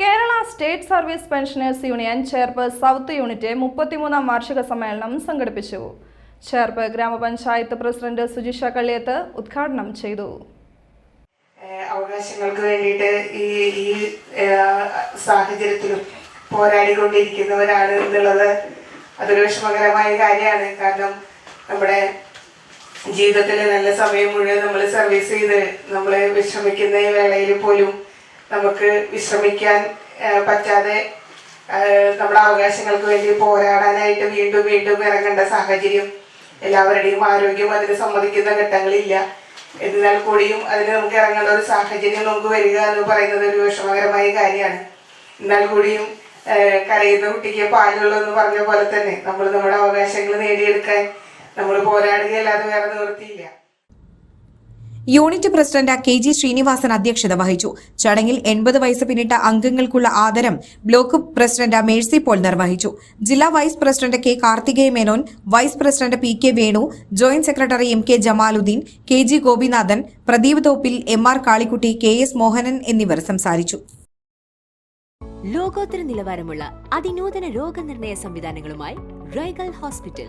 Kerala state service pensioners union Cherpu south unit മുപ്പത്തിമൂന്നാം വാർഷിക സമ്മേളനം സംഘടിപ്പിച്ചു. ചേർപ്പ് ഗ്രാമപഞ്ചായത്ത് പ്രസിഡന്റ് സുജിഷ കള്ളിയത്ത് ഉദ്ഘാടനം ചെയ്തു. അവകാശങ്ങൾക്ക് വേണ്ടിയിട്ട് ഈ ഈ സാഹചര്യത്തിലും പോരാടിക്കൊണ്ടിരിക്കുന്നവരാണ് എന്നുള്ളത് അതൊരു വിഷമകരമായ കാര്യമാണ്. കാരണം നമ്മുടെ ജീവിതത്തിലെ നല്ല സമയം മുഴുവൻ നമ്മൾ സർവീസ് ചെയ്ത് നമ്മൾ വിശ്രമിക്കുന്ന വേളയിൽ പോലും നമുക്ക് വിശ്രമിക്കാൻ പറ്റാതെ നമ്മുടെ അവകാശങ്ങൾക്ക് വേണ്ടി പോരാടാനായിട്ട് വീണ്ടും വീണ്ടും ഇറങ്ങേണ്ട സാഹചര്യം എല്ലാവരുടെയും ആരോഗ്യം അതിന് സമ്മതിക്കുന്ന ഘട്ടങ്ങളില്ല. എന്നാൽ കൂടിയും അതിന് നമുക്ക് ഇറങ്ങേണ്ട ഒരു സാഹചര്യം നമുക്ക് വരിക എന്ന് പറയുന്നത് ഒരു വിഷമകരമായ കാര്യമാണ്. എന്നാൽ കൂടിയും കരയുന്ന കുട്ടിക്ക് പാലുള്ളൂ എന്ന് പറഞ്ഞ പോലെ തന്നെ നമ്മൾ നമ്മുടെ അവകാശങ്ങൾ നേടിയെടുക്കാൻ നമ്മൾ പോരാടുകയല്ലാതെ വേറെ നിവൃത്തിയില്ല. Unit president K G Srinivasan അധ്യക്ഷത വഹിച്ചു. ചടങ്ങിൽ എൺപത് വയസ്സ് പിന്നിട്ട അംഗങ്ങൾക്കുള്ള ആദരം ബ്ലോക്ക് പ്രസിഡന്റ് മേഴ്സി പോൾ നിർവഹിച്ചു. ജില്ലാ vice president K Karthikeya Menon vice president P K Venu joint secretary M K Jamaluddin K G Gopinathan Pradeep Thoppil M R Kalikutty K S Mohanan എന്നിവർ സംസാരിച്ചു. ലോകോത്തര നിലവാരമുള്ള അതിനൂതന രോഗനിർണയ സംവിധാനങ്ങളുമായി റൈഗൽ ഹോസ്പിറ്റൽ